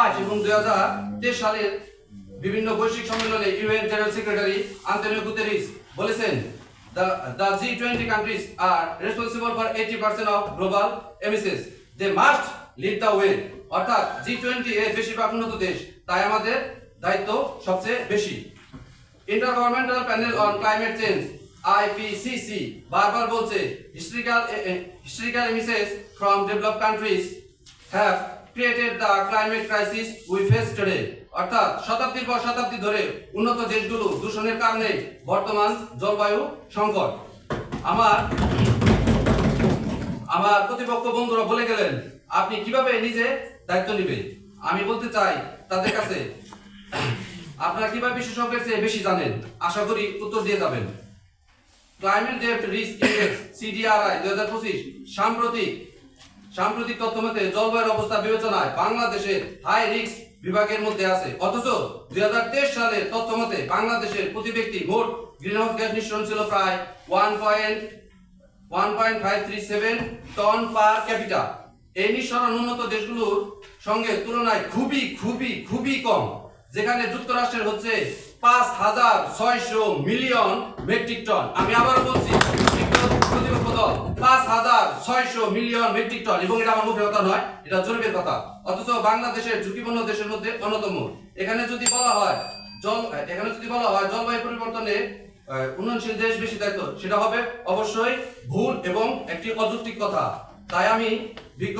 বাইশ এবং দুই হাজার তেইশ সালের বিভিন্ন বৈশ্বিক সম্মেলনে UN general secretary Antonio Guterres বলেছেন the the G20 countries are responsible for 80% of global emissions. They must lead the way. অর্থাৎ G20 এর বেশিরভাগ উন্নত দেশ, তাই আমাদের দায়িত্ব সবচেয়ে বেশি intergovernmental panel on climate change IPCC বারবার বলছে, historical historical emissions from develop countries have created the climate crisis we face today অর্থাৎ শতাব্দীর পর শতাব্দী ধরে উন্নত দেশগুলো দূষণের কারণে বর্তমান জলবায়ু সংকট। আমার আমার প্রতিপক্ষ বন্ধুরা বলে গেলেন, আপনি কীভাবে নিজে দায়িত্ব নেবে আমি বলতে চাই তাদের কাছে, আপনারা কীভাবে বিশেষজ্ঞের চেয়ে বেশি জানেন? আশা করি উত্তর দিয়ে যাবেন। ক্লাইমেট ডেপ্ট রিস্ক ইন্ডেক্স সিডিআরআই দুই হাজার পঁচিশ, সাম্প্রতিক সাম্প্রতিক তথ্য মতে জলবায়ুর অবস্থা বিবেচনায় বাংলাদেশের হাই রিস্ক বিভাগের মধ্যে আছে। অথচ দুই হাজার তেইশ সালের তথ্য মতে বাংলাদেশের প্রতি ব্যক্তি মোট গ্রিনহাউস গ্যাস নিঃসরণ ছিল প্রায় one point one point five three seven ton per capita এই নিঃসরণ উন্নত দেশগুলোর সঙ্গে তুলনায় খুবই খুবই খুবই কম, যেখানে যুক্তরাষ্ট্রের হচ্ছে পাঁচ হাজার ছয়শো মিলিয়ন মেট্রিক টন। আমি আবার বলছি উন্নয়নশীল দেশ বেশি দায়িত্ব, সেটা হবে অবশ্যই ভুল এবং একটি অযৌক্তিক কথা। তাই আমি বিজ্ঞ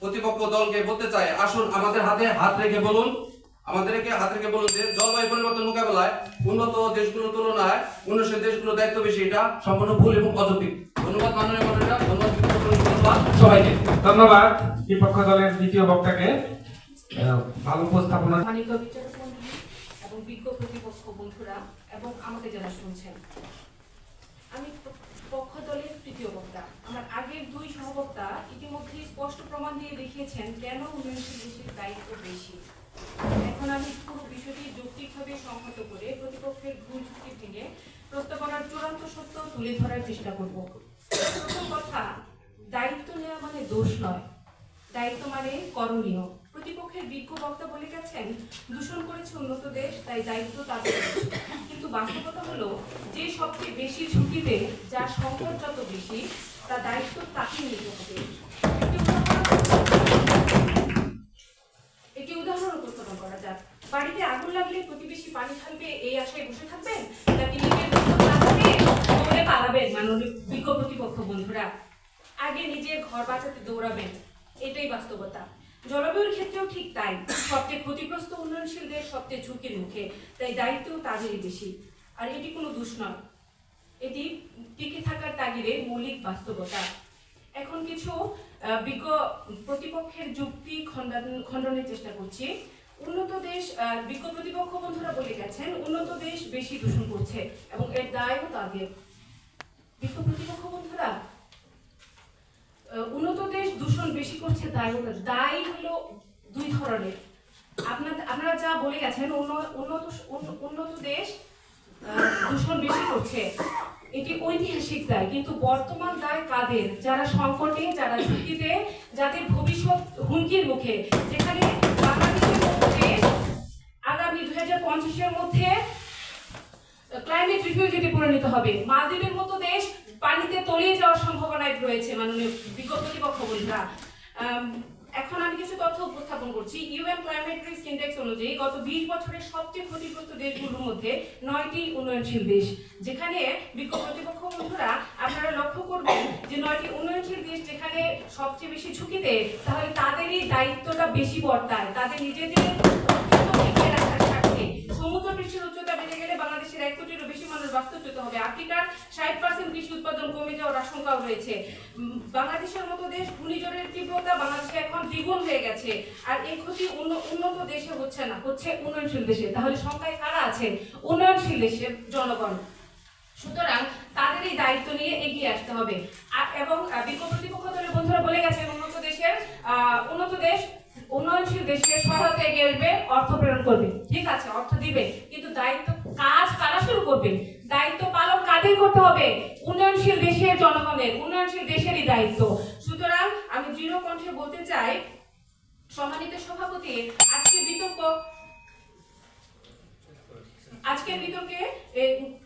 প্রতিপক্ষ দলকে বলতে চাই, আসুন আমাদের হাতে হাত রেখে বলুন আমাদেরকে হাত রেখে বলুন যে জলবায়ু পরিবর্তন মোকাবেলায় উন্নত দেশগুলোর তুলনায় উন্নয়নশীল দেশগুলোর দায়িত্ব বেশি। এটা সম্পূর্ণ ভুল এবং অযৌক্তিক। ধন্যবাদ মাননীয় মন্ত্রীরা। ধন্যবাদ সবাইকে। ধন্যবাদ বিপক্ষ দলের দ্বিতীয় বক্তাকে। আহ, ভালো উপস্থাপনা। এবং বিজ্ঞ প্রতিপক্ষ বন্ধুরা এবং আমাকে যারা শুনছেন। আমি পক্ষ দলের তৃতীয় বক্তা। আমার আগের দুই সহবক্তা ইতিমধ্যে স্পষ্ট প্রমাণ দিয়ে দেখিয়েছেন কেন উন্নয়নশীল দেশের দায়িত্ব বেশি। এখন আমি পুরো বিষয়টি যৌক্তিকভাবে সংহত করে প্রতিপক্ষের ভুল যুক্তি ভেঙে প্রস্তাবনার চূড়ান্ত সত্য তুলে ধরার চেষ্টা করব। প্রথম কথা, দায়িত্ব নেওয়া মানে দোষ নয়। দায়িত্ব মানে করণীয়। প্রতিপক্ষের বিজ্ঞ বক্তা বলে গেছেন, দূষণ করেছে উন্নত দেশ, তাই দায়িত্ব তাদের কিন্তু বাস্তবতা হলো, যে সবচেয়ে বেশি ঝুঁকিতে যার সংকট যত বেশি তার দায়িত্ব তাকে নিতে হবে। বাড়িতে আগুন লাগলে প্রতিবেশী পানি ঢালবে, এই আশায় বসে থাকবেন? নাকি নিজের দৌড়ে পালাবেন মাননীয় প্রতিপক্ষ বন্ধুরা। আগে নিজের ঘর বাঁচাতে দৌড়াবেন, এটাই বাস্তবতা। জলবায়ুর ক্ষেত্রেও ঠিক তাই। সবচেয়ে ক্ষতিগ্রস্ত উন্নয়নশীল দেশ সবচেয়ে ঝুঁকির মুখে, তাই দায়িত্ব তাদেরই বেশি। আর এটি কোনো দোষ নয়। এটি টিকে থাকার তাগিদে মৌলিক বাস্তবতা। এখন কিছু বিজ্ঞ প্রতিপক্ষের যুক্তি খণ্ডন- খণ্ডনের চেষ্টা করছি। উন্নত দেশ বিজ্ঞ প্রতিপক্ষ বন্ধুরা বলে গেছেন, উন্নত দেশ বেশি দূষণ করছে এবং এর দায়ও তাদের। বিজ্ঞ প্রতিপক্ষ বন্ধুরা উন্নত দেশ দূষণ বেশি করছে দায় দায়ী হলো দুই ধরনের। আপনার, আপনারা যা বলে গেছেন, উন্ন- উন্নত উন্নত দেশ দূষণ বেশি করছে, এটি ঐতিহাসিক দায়, কিন্তু বর্তমান দায় কাদের? যারা সংকটে, যারা ঝুঁকিতে, যাদের ভবিষ্যৎ হুমকির মুখে, যেখানে পঞ্চাশের মধ্যে ক্লাইমেট রিফিউজিতে পরিণত হবে মালদ্বীপের মতো দেশ পানিতে তলিয়ে যাওয়ার সম্ভাবনায় রয়েছে মাননীয় বিজ্ঞ প্রতিপক্ষ বন্ধুরা আম, এখন আমি কিছু তথ্য উপস্থাপন করছি। ইউএন ক্লাইমেট রিস্ক ইন্ডেক্স অনুযায়ী গত বিশ বছরের সবচেয়ে ক্ষতিগ্রস্ত দেশগুলোর মধ্যে নয়টি উন্নয়নশীল দেশ যেখানে বিজ্ঞ প্রতিপক্ষ বন্ধুরা আপনারা লক্ষ্য করবেন যে নয়টি উন্নয়নশীল দেশ যেখানে সবচেয়ে বেশি ঝুঁকিতে তাহলে তাদেরই দায়িত্বটা বেশি বর্তায়। তাদের নিজেদের বাংলাদেশের এক কোটিরও বেশি মানুষ বাস্তুচ্যুত হবে। আফ্রিকার ষাট পার্সেন্ট কৃষি উৎপাদন কমে যাওয়ার আশঙ্কাও রয়েছে। বাংলাদেশের মতো দেশ ঘূর্ণিঝড়ের তীব্রতা বাংলাদেশে এখন দ্বিগুণ হয়ে গেছে। আর এই ক্ষতি উন্ন- উন্নত দেশে হচ্ছে না, হচ্ছে উন্নয়নশীল দেশে। তাহলে সংখ্যায় কারা আছেন উন্নয়নশীল দেশের জনগণ। সুতরাং তাদের এই দায়িত্ব নিয়ে এগিয়ে আসতে হবে। এবং বিজ্ঞ প্রতিপক্ষ দলের বন্ধুরা বলে গেছেন, উন্নত দেশের উন্নত দেশ উন্নয়নশীল দেশকে সহায়তা এগিয়ে আসবে অর্থ প্রেরণ করবে। ঠিক আছে, অর্থ দিবে, কিন্তু দায়িত্ব কাজ কারা শুরু করবে? দায়িত্ব পালন কাদের করতে হবে? উন্নয়নশীল দেশের জনগণের, উন্নয়নশীল দেশেরই দায়িত্ব। সুতরাং আমি দৃঢ় কণ্ঠে বলতে চাই, সম্মানিত সভাপতি, আজকে আজকের বিতর্কে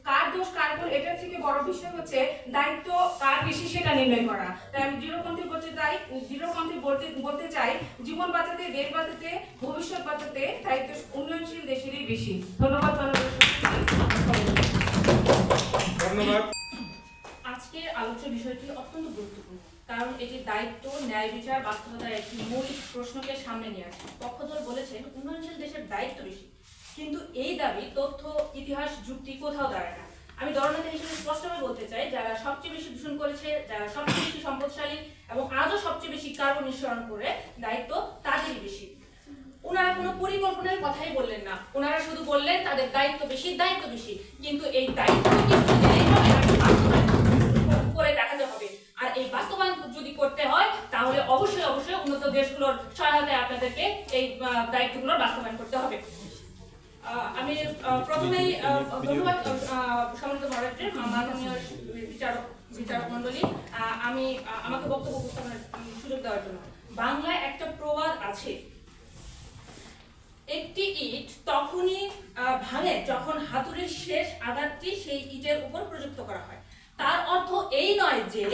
কার দোষ কার ভুল এটার থেকে বড় বিষয় হচ্ছে দায়িত্ব কার বেশি সেটা নির্ণয় করা। তাই আমি দৃঢ়পন্থী বলতে চাই দৃঢ়পন্থী বলতে বলতে চাই জীবন বাঁচাতে দেশ বাঁচাতে ভবিষ্যৎ বাঁচাতে দায়িত্ব উন্নয়নশীল দেশেরই বেশি। ধন্যবাদ ধন্যবাদ আজকের আলোচ্য বিষয়টি অত্যন্ত গুরুত্বপূর্ণ কারণ এটি দায়িত্ব ন্যায় বিচার বাস্তবতার একটি মৌলিক প্রশ্নকে সামনে নিয়ে আসে। পক্ষধর বলেছেন উন্নয়নশীল দেশের দায়িত্ব বেশি। এই দাবি, তথ্য, ইতিহাস, যুক্তি কোথাও দাঁড়ায় না। আমি দলনেতা হিসেবে স্পষ্টভাবে বলতে চাই, যারা সবচেয়ে বেশি দূষণ করেছে, যারা সবচেয়ে বেশি সম্পদশালী এবং আজও সবচেয়ে বেশি কার্বন নিঃসরণ করে, দায়িত্ব তাদেরই বেশি। ওনারা কোনো পরিকল্পনার কথাই বললেন না। ওনারা শুধু বললেন, তাদের দায়িত্ব বেশি দায়িত্ব বেশি। কিন্তু এই দায়িত্ব করে দেখাতে হবে। আর এই বাস্তবায়ন যদি করতে হয়, তাহলে অবশ্যই অবশ্যই উন্নত দেশগুলোর সহায়তায় আপনাদেরকে এই দায়িত্বগুলোর বাস্তবায়ন করতে হবে। আমি প্রথমেই ধন্যবাদ সম্মানিত ভারতের মাননীয় বিচারক বিচারক মন্ডলী আমি আমাকে বক্তব্য উপস্থাপনের সুযোগ দেওয়ার জন্য। বাংলায় একটা প্রবাদ আছে। একটি ইট তখনই ভাঙে যখন হাতুড়ির শেষ আঘাতটি সেই ইটের উপর প্রযুক্ত করা হয়। তার অর্থ এই নয় যে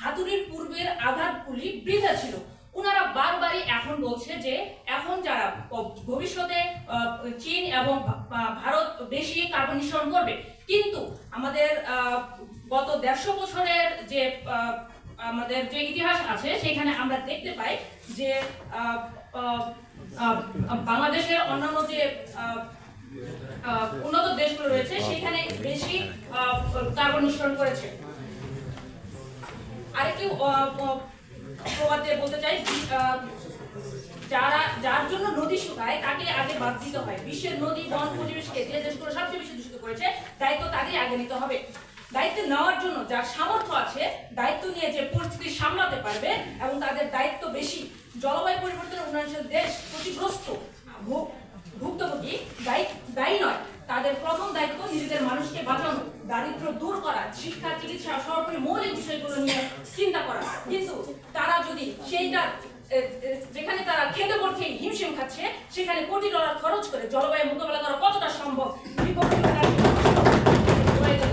হাতুড়ির পূর্বের আঘাতগুলি বৃথা ছিল। ওনারা বারবারই এখন বলছে যে ভবিষ্যতে চীন এবং ভারত বেশি কার্বন নিঃসরণ করবে। কিন্তু আমাদের গত দেড়শো বছরের যে আমাদের যে ইতিহাস আছে, সেখানে আমরা দেখতে পাই যে বাংলাদেশের অন্যান্য যে উন্নত দেশগুলো রয়েছে, সেখানে বেশি কার্বন নিঃসরণ করেছে। আরেকটি প্রবাদ বলতে চাই যারা যার জন্য নদী শুকায়, তাকে আগে বাদ দিতে হয়। বিশ্বের নদী, বন পরিবেশকে যে দেশগুলো সবচেয়ে বেশি দূষিত করেছে, দায়িত্ব তাদের আগে নিতে হবে। দায়িত্ব নেওয়ার জন্য যার সামর্থ্য আছে, দায়িত্ব নিয়ে যে পরিস্থিতি সামলাতে পারবে এবং তাদের দায়িত্ব বেশি। জলবায়ু পরিবর্তন উন্নয়নশীল দেশ ক্ষতিগ্রস্ত ভুক্তভোগী, দায়ী নয়। তাদের প্রথম দায়িত্ব নিজেদের মানুষকে বাঁচানো, দারিদ্র দূর করা, শিক্ষা, চিকিৎসা সর্বোপরি মৌলিক বিষয়গুলো নিয়ে চিন্তা করা। কিন্তু তারা যদি সেইটা যেখানে তারা খেতে পড়তে হিমশিম খাচ্ছে, সেখানে কোটি ডলার খরচ করে জলবায়ু মোকাবেলা করা কতটা সম্ভব?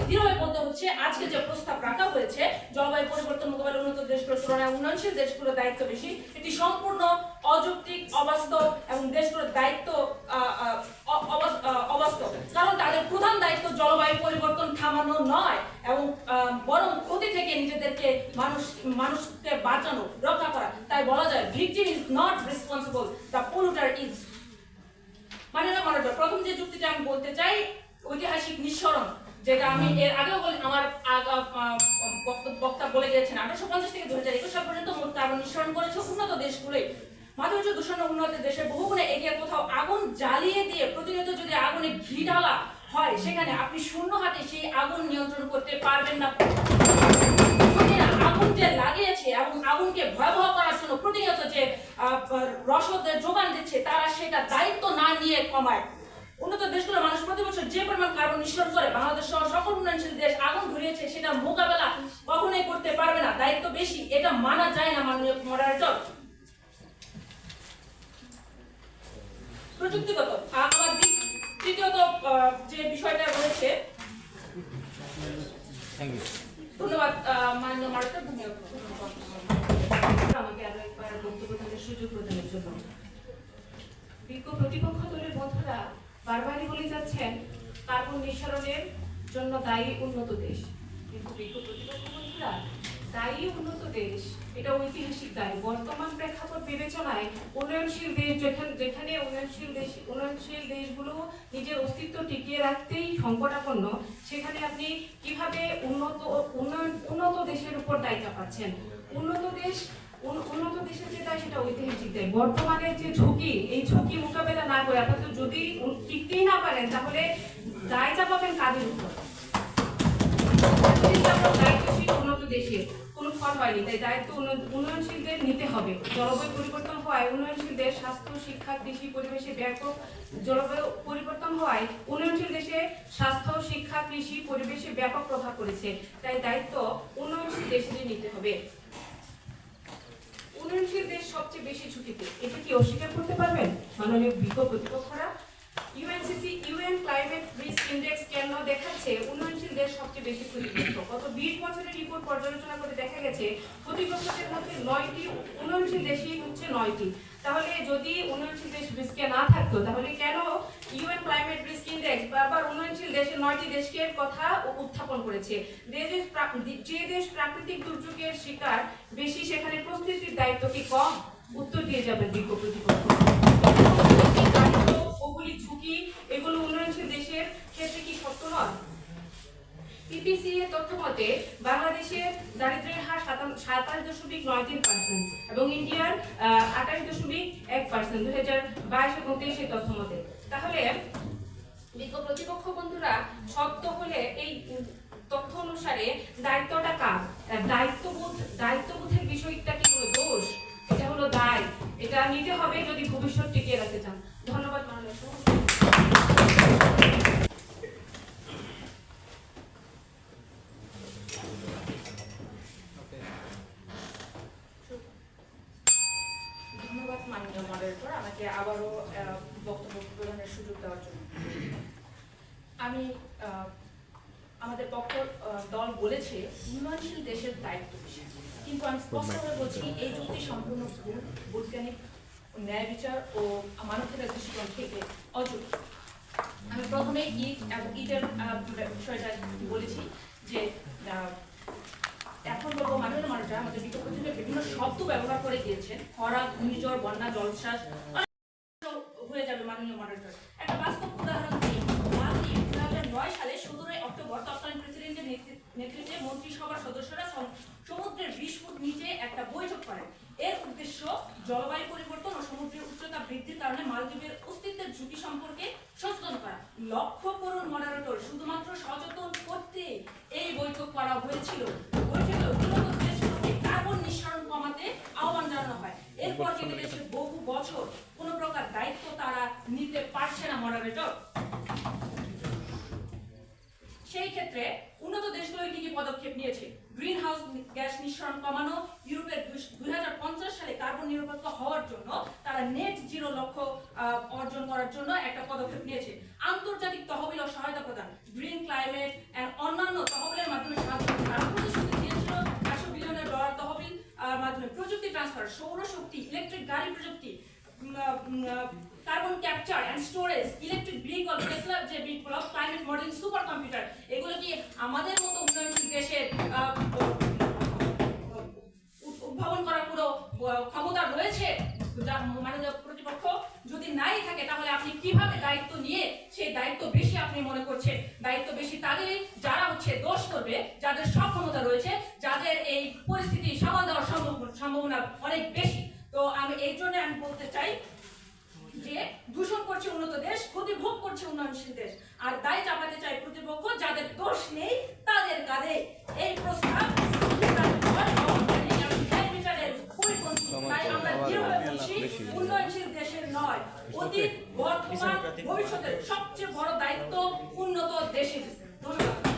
দৃঢ়ভাবে বলতে হচ্ছে। আজকে যে প্রস্তাব হয়েছে। জলবায়ু পরিবর্তন মোকাবেলা উন্নত দেশগুলোর তুলনায় উন্নয়নশীল দেশগুলোর দায়িত্ব বেশি। এটি সম্পূর্ণ অযৌক্তিক, অবাস্তব এবং দেশগুলোর দায়িত্ব অবাস্তব। কারণ তাদের প্রধান দায়িত্ব জলবায়ু পরিবর্তন থামানো নয় এবং বরং ক্ষতি থেকে নিজেদেরকে মানুষ, মানুষকে বাঁচানো, রক্ষা করা। তাই বলা যায়, victim is not responsible, the polluter is. মানে না প্রথম যে যুক্তিটা আমি বলতে চাই, ঐতিহাসিক নিঃসরণ। যেটা আমি এর আগেও বলি আমার বক্ত- বলে গিয়েছেন আঠারোশো পঞ্চাশ থেকে দু হাজার একুশ সাল পর্যন্ত মোট কার্বন নিঃসরণ করেছে উন্নত দেশগুলোই। মাধুর্য দূষণ উন্নত দেশের বহুগুণে এগিয়ে কোথাও আগুন জ্বালিয়ে দিয়ে প্রতিনিয়ত যদি আগুনে ঘি ঢালা হয় সেখানে আপনি শূন্য হাতে সেই আগুন নিয়ন্ত্রণ করতে পারবেন না। আগুন যে লাগিয়েছে এবং আগুনকে ভয়াবহ করার জন্য প্রতিনিয়ত যে আহ, রসদের যোগান দিচ্ছে তারা সেটা দায়িত্ব না নিয়ে কমায়। উন্নত দেশগুলোর মানুষ প্রতি বছর যে পরিমাণ কার্বন নিঃসরণ করে বাংলাদেশ সহ সকল উন্নয়নশীল দেশ আগুন ধরিয়েছে সেটা মোকাবেলা কখনোই করতে পারবে না। দায়িত্ব বেশি এটা মানা যায় না মাননীয় মডারেটর প্রযুক্তিগত আমার তৃতীয়ত যে বিষয়টা রয়েছে ধন্যবাদ মাননীয় মডারেটর ধন্যবাদ। আমাকে আরও একবার বক্তব্য দেওয়ার সুযোগ প্রদানের জন্য বিজ্ঞ প্রতিপক্ষ দলের বন্ধুরা বারবারই বলে যাচ্ছেন, কার্বন নিঃসরণের জন্য দায়ী উন্নত দেশ। কিন্তু বিজ্ঞ প্রতিপক্ষ দায়ী উন্নত দেশ, এটা ঐতিহাসিক দায়। বর্তমান প্রেক্ষাপট বিবেচনায় উন্নয়নশীল দেশ যেখানে যেখানে উন্নয়নশীল দেশ উন্নয়নশীল দেশগুলো নিজের অস্তিত্ব টিকিয়ে রাখতেই সংকটাপন্ন, সেখানে আপনি কীভাবে উন্নত উন্নয়ন উন্নত দেশের উপর দায়িত্ব পাচ্ছেন? উন্নত দেশ উন্নত দেশের যে দায় সেটা ঐতিহাসিক দায় বর্তমানে যে ঝুঁকি, এই ঝুঁকি মোকাবেলা না করে আপনাদের যদি টিকতেই না পারেন, তাহলে দায় চাপাবেন কাদের উপর? দায়িত্বশীল উন্নত দেশে কোনো ফল হয়নি, তাই দায়িত্ব উন্ন- উন্নয়নশীলদের নিতে হবে। জলবায়ু পরিবর্তন হওয়ায় উন্নয়নশীল দেশ স্বাস্থ্য, শিক্ষা, কৃষি পরিবেশে ব্যাপক জলবায়ু পরিবর্তন হওয়ায় উন্নয়নশীল দেশে স্বাস্থ্য, শিক্ষা, কৃষি পরিবেশে ব্যাপক প্রভাব পড়েছে। তাই দায়িত্ব উন্নয়নশীল দেশেরই নিতে হবে। উন্নয়নশীল দেশ সবচেয়ে বেশি ঝুঁকিতে এটা কি অস্বীকার করতে পারবেন? মাননীয় বিজ্ঞ প্রতিপক্ষরা? UNCC UN climate risk index কেন দেখাচ্ছে উন্নয়নশীল দেশ সবচেয়ে বেশি ক্ষতিগ্রস্ত। গত বিশ বছরের রিপোর্ট পর্যালোচনা করে দেখা গেছে ক্ষতিগ্রস্তদের মধ্যে নয়টি, উন্নয়নশীল দেশই হচ্ছে নয়টি। তাহলে যদি উন্নয়নশীল দেশ রিস্কে না থাকতো, তাহলে কেন ইউএন ক্লাইমেট রিস্ক ইন্ডেক্স বারবার উন্নয়নশীল দেশের নয়টি দেশকে কথা উত্থাপন করেছে? যে দেশ প্রাকৃতিক দুর্যোগের শিকার, বেশি সেখানে প্রস্তুতির দায়িত্ব কি কম? উত্তর দিয়ে যাবে বিজ্ঞ প্রতিপক্ষ। ওগুলি ঝুঁকি, এগুলো উন্নয়নশীল দেশের ক্ষেত্রে কি সত্য নয়? তথ্য মতে বাংলাদেশের দারিদ্র্যের হার সাতাশ দশমিক নয় তিন পার্সেন্ট এবং ইন্ডিয়ার আঠাশ দশমিক এক পার্সেন্ট দুই হাজার বাইশ এবং তেইশের তথ্য মতে। তাহলে প্রতিপক্ষ বন্ধুরা, সত্য হলে এই তথ্য অনুসারে দায়িত্বটা কার? দায়িত্ববোধ, দায়িত্ববোধের বিষয়টা কি দোষ? এটা হলো দায়। এটা নিতে হবে যদি ভবিষ্যৎ টিকিয়ে রাখতে চান। ধন্যবাদ মাননীয়। ধন্যবাদ মাননীয় মডারেটর আমাকে আবারও বক্তব্য প্রদানের সুযোগ দেওয়ার জন্য। আমি আমাদের পক্ষ দল বলেছে উন্নয়নশীল দেশের দায়িত্ব কিন্তু আমি স্পষ্টভাবে বলছি, এই যুক্তি সম্পূর্ণ ভুল। বৈজ্ঞানিক ন্যায় বিচার ও মানবিকতার দৃষ্টিকোণ থেকে অযৌক্তিক আমি প্রথমে ইট বিষয়টা বলেছি যে এখন বলব মাননীয় মানুষরা আমাদের বিগত বিভিন্ন শব্দ ব্যবহার করে গিয়েছেন খরা ঘূর্ণিঝড় বন্যা জলশ্বাস হয়ে যাবে মাননীয় মডারেটর একটা বাস্তব উদাহরণ দিই নয় সালে সতেরোই অক্টোবর তৎকালীন প্রেসিডেন্টের নেতৃ- নেতৃত্বে মন্ত্রিসভার সদস্যরা সম- সমুদ্রের বিশ ফুট নিচে একটা বৈঠক করেন এর উদ্দেশ্য জলবায়ু পরিবর্তন ও সমুদ্রের উচ্চতা বৃদ্ধির কারণে মালদ্বীপের অস্তিত্বের ঝুঁকি সম্পর্কে সচেতন করা লক্ষ্য করুন মডারেটর শুধুমাত্র সচেতন করতে এই বৈঠক করা হয়েছিল বৈঠকে উন্নত দেশগুলোকে কার্বন নিঃসরণ কমাতে আহ্বান জানানো হয়। এরপর কেটে গেছে বহু বছর কোনো প্রকার দায়িত্ব তারা নিতে পারছে না মডারেটর। সেই ক্ষেত্রে উন্নত দেশগুলো কি কি পদক্ষেপ নিয়েছে? গ্রিন হাউস গ্যাস নিঃসরণ কমানো ইউরোপের দুই হাজার পঞ্চাশ সালে কার্বন নিরপেক্ষ হওয়ার জন্য তারা নেট জিরো লক্ষ্য অর্জন করার জন্য একটা পদক্ষেপ নিয়েছে। আন্তর্জাতিক তহবিল ও সহায়তা প্রদান। সৌরশক্তি ইলেকট্রিক গাড়ি প্রযুক্তি carbon capture and storage electric vehicle টেসলার যে বিপ্লব ক্লাইমেট মডেল সুপার কম্পিউটার এগুলো কি আমাদের মতো উন্নয়নশীল দেশের উদ্ভাবন করার পুরো ক্ষমতা রয়েছে? মাননীয় প্রতিপক্ষ যদি নাই থাকে, তাহলে আপনি কীভাবে দায়িত্ব নিয়ে সেই দায়িত্ব বেশি আপনি মনে করছেন? দায়িত্ব বেশি তাদেরই যারা হচ্ছে দোষ করবে, যাদের সব ক্ষমতা রয়েছে, যাদের এই পরিস্থিতি সামাল দেওয়ার সম্ভব- সম্ভাবনা অনেক বেশি। তো আমি এই জন্য আমি বলতে চাই যে দূষণ করছে উন্নত দেশ ক্ষতি ভোগ করছে উন্নয়নশীল দেশ। আর দায় চাপাতে চাই প্রতিপক্ষ, যাদের দোষ নেই, তাদের কাঁধে। এই প্রস্তাব উন্নয়নশীল দেশের নয় অতীত বর্তমান ভবিষ্যতের সবচেয়ে বড় দায়িত্ব উন্নত দেশের। ধন্যবাদ।